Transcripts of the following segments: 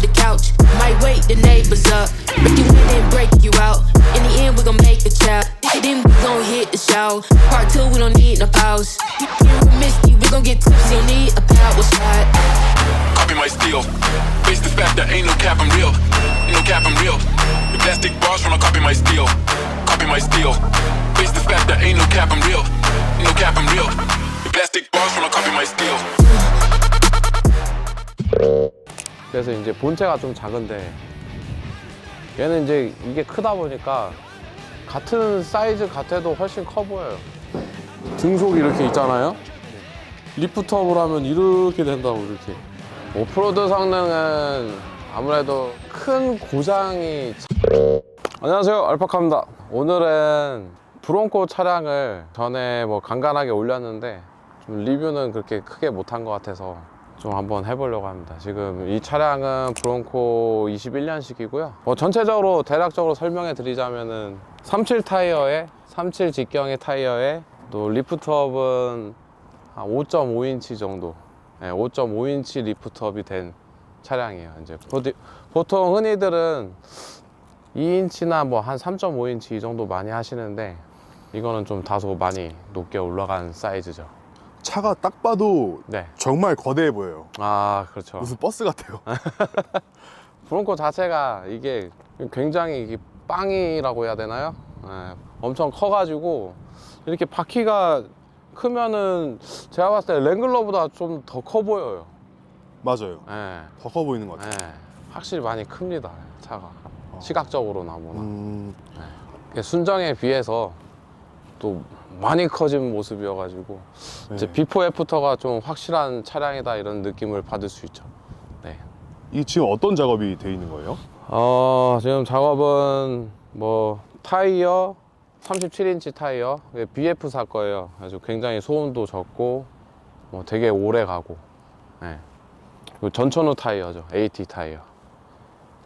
to the couch. Might wake the neighbors up. Break you in and break you out. In the end, we gon' make a child. Then we gon' hit the show. Part two, we don't need no pause. Here with Misty, we gon' get tipsy. Don't need a power shot. Copy my steel. Face the fact that ain't no cap, I'm real. No cap, I'm real. The plastic bars tryna copy my steel. Copy my steel. Face the fact that ain't no cap, I'm real. No cap, I'm real. The plastic bars tryna copy my steel. 그래서 이제 본체가 좀 작은데 얘는 이제 이게 크다 보니까 같은 사이즈 같아도 훨씬 커 보여요. 등속이 이렇게 있잖아요. 리프트업을 하면 이렇게 된다고 이렇게. 오프로드 성능은 아무래도 큰 고장이 안녕하세요 알파카입니다 오늘은 브론코 차량을 전에 뭐 간간하게 올렸는데 좀 리뷰는 그렇게 크게 못한 것 같아서 좀 한번 해보려고 합니다. 지금 이 차량은 브론코 21년식이고요. 뭐 전체적으로 대략적으로 설명해 드리자면은 37 타이어에 37 직경의 타이어에 또 리프트업은 한 5.5인치 정도. 네, 5.5인치 리프트업이 된 차량이에요 이제. 보통 흔히들은 2인치나 뭐 한 3.5인치 이 정도 많이 하시는데 이거는 좀 다소 많이 높게 올라간 사이즈죠. 차가 딱 봐도 네. 정말 거대해 보여요. 아, 그렇죠. 무슨 버스 같아요. 브론코 자체가 이게 굉장히 이게 빵이라고 해야 되나요? 예, 엄청 커가지고 이렇게 바퀴가 크면은 제가 봤을 때 랭글러보다 좀 더 커 보여요. 맞아요. 예, 더커 보이는 것 같아요. 예, 확실히 많이 큽니다. 차가 시각적으로나 뭐나. 음, 이게 순정에 비해서 또 많이 커진 모습이어가지고 이제 네. 비포 애프터가 좀 확실한 차량이다 이런 느낌을 받을 수 있죠. 네. 이 지금 어떤 작업이 돼 있는 거예요? 어, 지금 작업은 뭐 타이어 37인치 타이어 BF 살 거예요. 아주 굉장히 소음도 적고 뭐 되게 오래 가고. 네. 그리고 전천후 타이어죠. AT 타이어.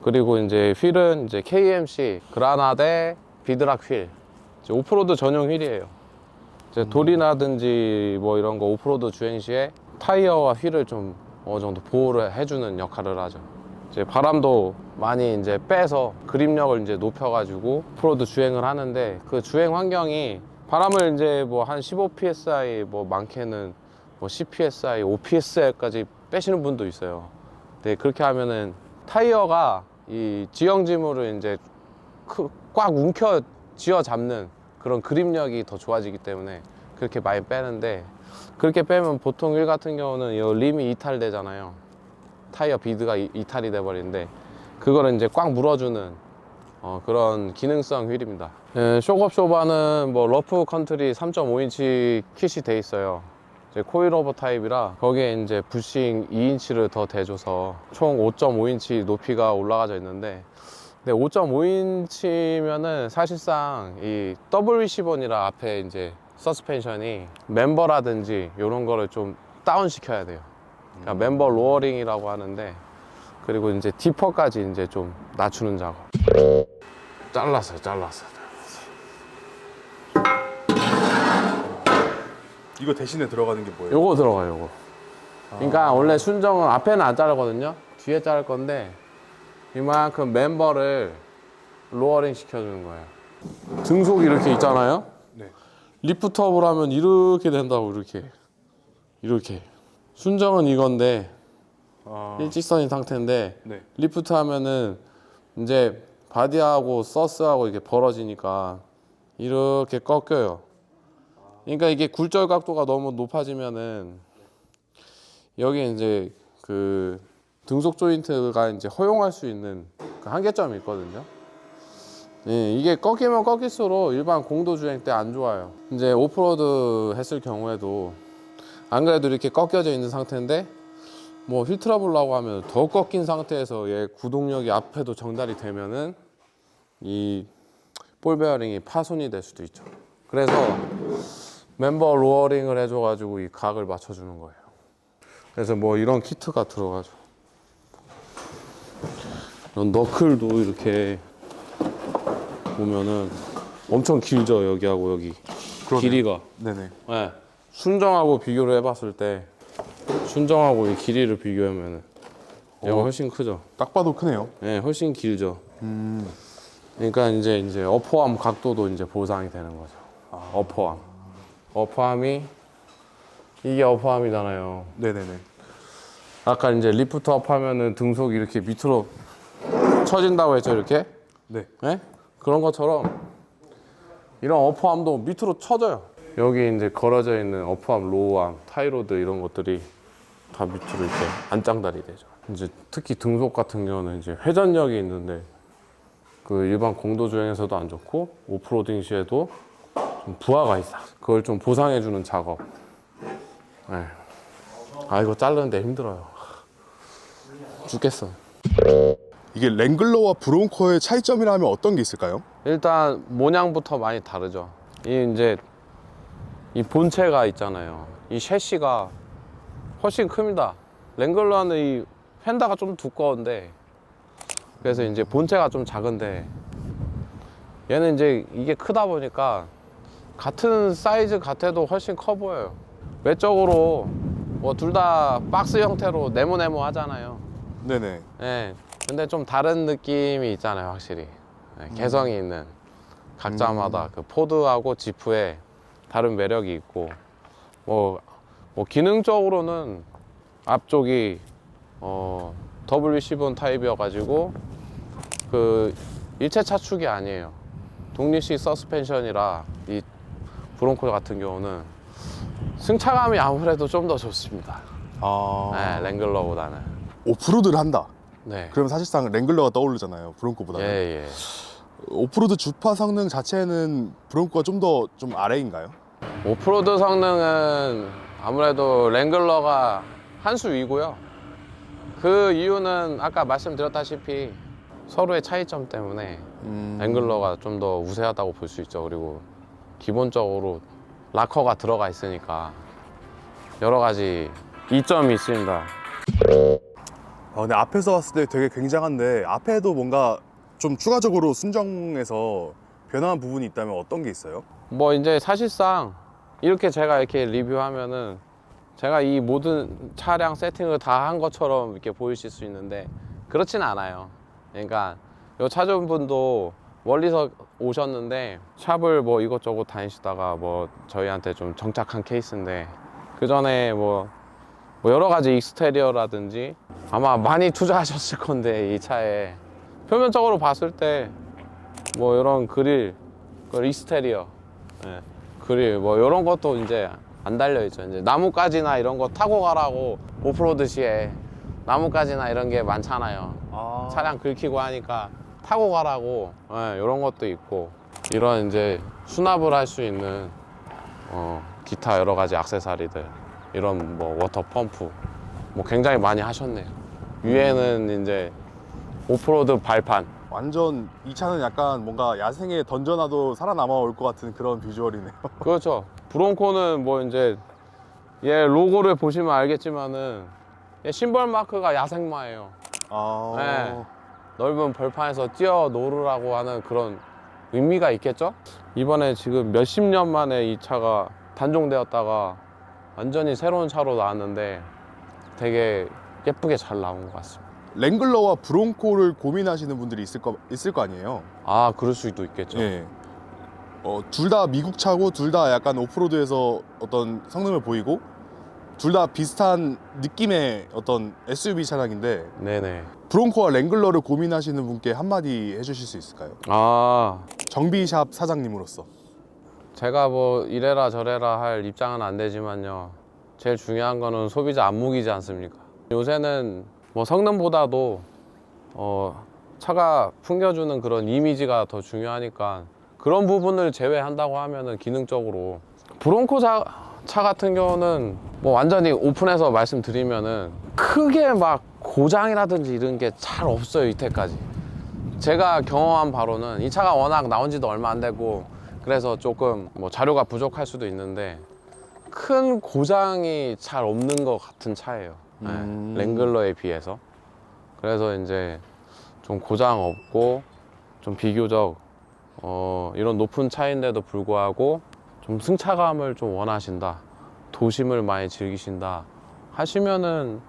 그리고 이제 휠은 이제 KMC 그라나데 비드락 휠. 오프로드 전용 휠이에요. 이제 돌이나든지 뭐 이런 거 오프로드 주행 시에 타이어와 휠을 좀 어느 정도 보호를 해주는 역할을 하죠. 이제 바람도 많이 이제 빼서 그립력을 이제 높여가지고 오프로드 주행을 하는데 그 주행 환경이 바람을 이제 뭐 한 15 psi 뭐 많게는 뭐 10 psi, 5 psi까지 빼시는 분도 있어요. 근데 그렇게 하면은 타이어가 이 지형지물을 이제 크- 꽉 움켜 쥐어 잡는 그런 그립력이 더 좋아지기 때문에 그렇게 많이 빼는데 그렇게 빼면 보통 휠 같은 경우는 이 림이 이탈되잖아요. 타이어 비드가 이- 이탈이 돼버리는데 그거를 이제 꽉 물어주는 어, 그런 기능성 휠입니다. 예, 쇼업 쇼바는 뭐 러프 컨트리 3.5인치 킷이 돼 있어요. 이제 코일오버 타입이라 거기에 이제 부싱 2인치를 더 대줘서 총 5.5인치 높이가 올라가져 있는데 근데 5.5인치면은 사실상 이 W10원이라 앞에 이제 서스펜션이 멤버라든지 이런 거를 좀 다운 시켜야 돼요. 그러니까 멤버 로어링이라고 하는데 그리고 이제 디퍼까지 이제 좀 낮추는 작업. 잘랐어요, 잘랐어요. 이거 대신에 들어가는 게 뭐예요? 요거 들어가요, 요거. 그러니까 원래 순정은 앞에는 안 자르거든요. 뒤에 자를 건데 이만큼 멤버를 로어링 시켜주는 거예요. 등속이 이렇게 있잖아요. 네. 리프트업을 하면 이렇게 된다고 이렇게 이렇게 순정은 이건데 아, 일직선인 상태인데 네. 리프트 하면은 이제 바디하고 서스하고 이게 벌어지니까 이렇게 꺾여요. 그러니까 이게 굴절 각도가 너무 높아지면은 여기 이제 그 등속 조인트가 이제 허용할 수 있는 그 한계점이 있거든요. 예, 이게 꺾이면 꺾일수록 일반 공도 주행 때 안 좋아요. 이제 오프로드 했을 경우에도 안 그래도 이렇게 꺾여져 있는 상태인데 뭐 휠 트러블 나고 하면 더 꺾인 상태에서 얘 구동력이 앞에도 정달이 되면은 이 볼 베어링이 파손이 될 수도 있죠. 그래서 멤버 로어링을 해줘가지고 이 각을 맞춰주는 거예요. 그래서 뭐 이런 키트가 들어가죠. 이런 너클도 이렇게 보면은 엄청 길죠 여기하고 여기 길이가. 네네. 얘가 어. 훨씬 크죠. 딱 봐도 크네요. 네, 훨씬 길죠. 음. 그러니까 이제 이제 어퍼암 각도도 이제 보상이 되는 거죠. 어퍼암. 어퍼암이 이게 어퍼암이잖아요. 네네네. 아까 이제 리프트 업 하면은 등속이 이렇게 밑으로 처진다고 했죠, 이렇게? 네. 네? 그런 것처럼 이런 어퍼암도 밑으로 쳐져요. 여기 이제 걸어져 있는 어퍼암, 로우암, 타이로드 이런 것들이 다 밑으로 이렇게 안짱달이 되죠. 이제 특히 등속 같은 경우는 이제 회전력이 있는데 그 일반 공도 주행에서도 안 좋고 오프로딩 시에도 좀 부하가 있어. 그걸 좀 보상해 주는 작업. 네. 아 이거 자르는데 힘들어요. 죽겠어. 이게 랭글러와 브론코의 차이점이라면 어떤 게 있을까요? 일단 모양부터 많이 다르죠. 이 이제 이 본체가 있잖아요. 이 셰시가 훨씬 큽니다. 랭글러는 이 펜다가 좀 두꺼운데 그래서 이제 본체가 좀 작은데 얘는 이제 이게 크다 보니까 같은 사이즈 같아도 훨씬 커 보여요. 외적으로 뭐 둘 다 박스 형태로 네모네모 하잖아요. 네네. 예. 근데 좀 다른 느낌이 있잖아요, 확실히. 예, 개성이 있는 각자마다 그 포드하고 지프에 다른 매력이 있고 뭐, 뭐 기능적으로는 앞쪽이 어 W10번 타입이어가지고 그 일체 차축이 아니에요. 독립식 서스펜션이라 이 브론코 같은 경우는 승차감이 아무래도 좀 더 좋습니다. 아. 네, 랭글러보다는. 오프로드를 한다. 네. 그러면 사실상 랭글러가 떠오르잖아요. 브론코보다는. 예, 예. 오프로드 주파 성능 자체는 브론코가 좀 더 좀 아래인가요? 오프로드 성능은 아무래도 랭글러가 한 수 위고요. 그 이유는 아까 말씀드렸다시피 서로의 차이점 때문에 음. 랭글러가 좀 더 우세하다고 볼 수 있죠. 그리고 기본적으로 락커가 들어가 있으니까 여러 가지 이점이 있습니다. 아, 근데 앞에서 봤을 때 되게 굉장한데 앞에도 뭔가 좀 추가적으로 순정해서 변화한 부분이 있다면 어떤 게 있어요? 뭐 이제 사실상 이렇게 제가 이렇게 리뷰하면은 제가 이 모든 차량 세팅을 다 한 것처럼 이렇게 보이실 수 있는데 그렇진 않아요. 그러니까 요 차주분도 멀리서 오셨는데 샵을 뭐 이것저것 다니시다가 뭐 저희한테 좀 정착한 케이스인데 그 전에 뭐, 뭐 여러 가지 익스테리어라든지 아마 많이 투자하셨을 건데 이 차에 표면적으로 봤을 때 뭐 이런 그릴, 그 익스테리어 예, 그릴 뭐 이런 것도 이제 안 달려 있죠. 이제 나뭇가지나 이런 거 타고 가라고 오프로드 시에 나뭇가지나 이런 게 많잖아요. 아. 차량 긁히고 하니까 타고 가라고 예, 이런 것도 있고 이런 이제 수납을 할 수 있는 어, 기타 여러 가지 액세서리들 이런 뭐 워터 펌프 뭐 굉장히 많이 하셨네요. 위에는 이제 오프로드 발판 완전 이 차는 약간 뭔가 야생에 던져놔도 살아남아 올 것 같은 그런 비주얼이네요. 그렇죠. 브론코는 뭐 이제 얘 로고를 보시면 알겠지만은 얘 심벌 마크가 야생마예요. 아. 네. 넓은 벌판에서 뛰어 노르라고 하는 그런 의미가 있겠죠? 이번에 지금 몇십 년 만에 이 차가 단종되었다가 완전히 새로운 차로 나왔는데 되게 예쁘게 잘 나온 것 같습니다. 랭글러와 브론코를 고민하시는 분들이 있을 거 있을 거 아니에요. 아, 그럴 수도 있겠죠. 예. 어, 둘 다 미국 차고 둘 다 약간 오프로드에서 어떤 성능을 보이고 둘 다 비슷한 느낌의 어떤 SUV 차량인데 네네. 브론코와 랭글러를 고민하시는 분께 한마디 해주실 수 있을까요? 아, 정비샵 사장님으로서. 제가 뭐 이래라 저래라 할 입장은 안 되지만요. 제일 중요한 거는 소비자 안목이지 않습니까? 요새는 뭐 성능보다도 어, 차가 풍겨주는 그런 이미지가 더 중요하니까 그런 부분을 제외한다고 하면은 기능적으로 브론코 차, 차 같은 경우는 뭐 완전히 오픈해서 말씀드리면은 크게 막 고장이라든지 이런 게 잘 없어요 이때까지. 제가 경험한 바로는 이 차가 워낙 나온 지도 얼마 안 되고 그래서 조금 뭐 자료가 부족할 수도 있는데 큰 고장이 잘 없는 것 같은 차예요. 네, 음. 랭글러에 비해서. 그래서 이제 좀 고장 없고 좀 비교적 어, 이런 높은 차인데도 불구하고 좀 승차감을 좀 원하신다. 도심을 많이 즐기신다. 하시면은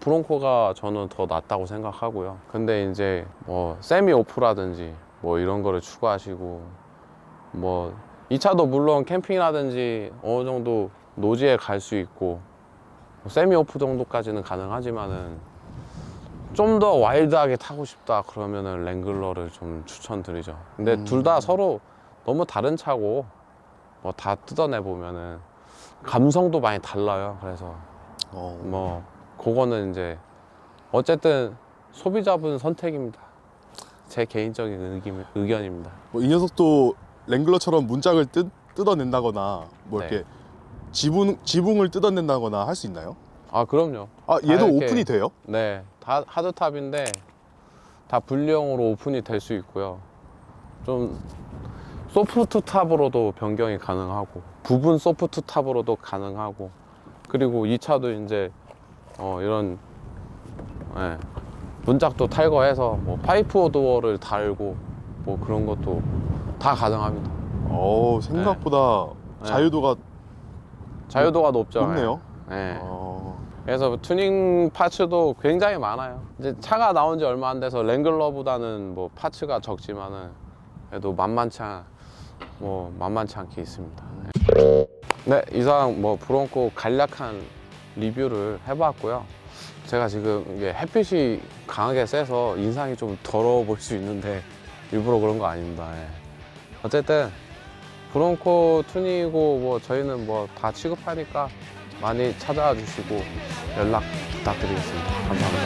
브론코가 저는 더 낫다고 생각하고요. 근데 이제 뭐 세미 오프라든지 뭐 이런 거를 추구하시고 뭐 이 차도 물론 캠핑이라든지 어느 정도 노지에 갈 수 있고 뭐 세미 오프 정도까지는 가능하지만은 좀 더 와일드하게 타고 싶다 그러면은 랭글러를 좀 추천드리죠. 근데 음. 둘다 서로 너무 다른 차고 뭐 다 뜯어내 보면은 감성도 많이 달라요. 그래서 어, 뭐 그거는 이제 어쨌든 소비자분 선택입니다. 제 개인적인 의견, 의견입니다. 뭐이 녀석도 랭글러처럼 문짝을 뜯, 뜯어낸다거나 뭐 네. 이렇게 지붕 지붕을 뜯어낸다거나 할 수 있나요? 아 그럼요. 아 얘도 아, 이렇게- 오픈이 돼요? 네, 다 하드탑인데 다 분리형으로 오픈이 될 수 있고요. 좀 소프트 탑으로도 변경이 가능하고 부분 소프트 탑으로도 가능하고 그리고 이 차도 이제 어, 이런 예, 문짝도 탈거해서 뭐 파이프 도어를 달고 뭐 그런 것도 다 가능합니다. 어 생각보다 네. 자유도가 자유도가 높죠. 높네요. 예. 예. 어, 그래서 튜닝 파츠도 굉장히 많아요. 이제 차가 나온 지 얼마 안 돼서 랭글러보다는 뭐 파츠가 적지만은 그래도 만만치 않, 뭐 만만치 않게 있습니다. 네, 이상 뭐 브론코 간략한 리뷰를 해봤고요. 제가 지금 이게 햇빛이 강하게 세서 인상이 좀 더러워 보일 수 있는데 일부러 그런 거 아닙니다. 예. 어쨌든 브론코 튜닝이고 뭐 저희는 뭐 다 취급하니까 많이 찾아와 주시고 연락 부탁드리겠습니다. 감사합니다.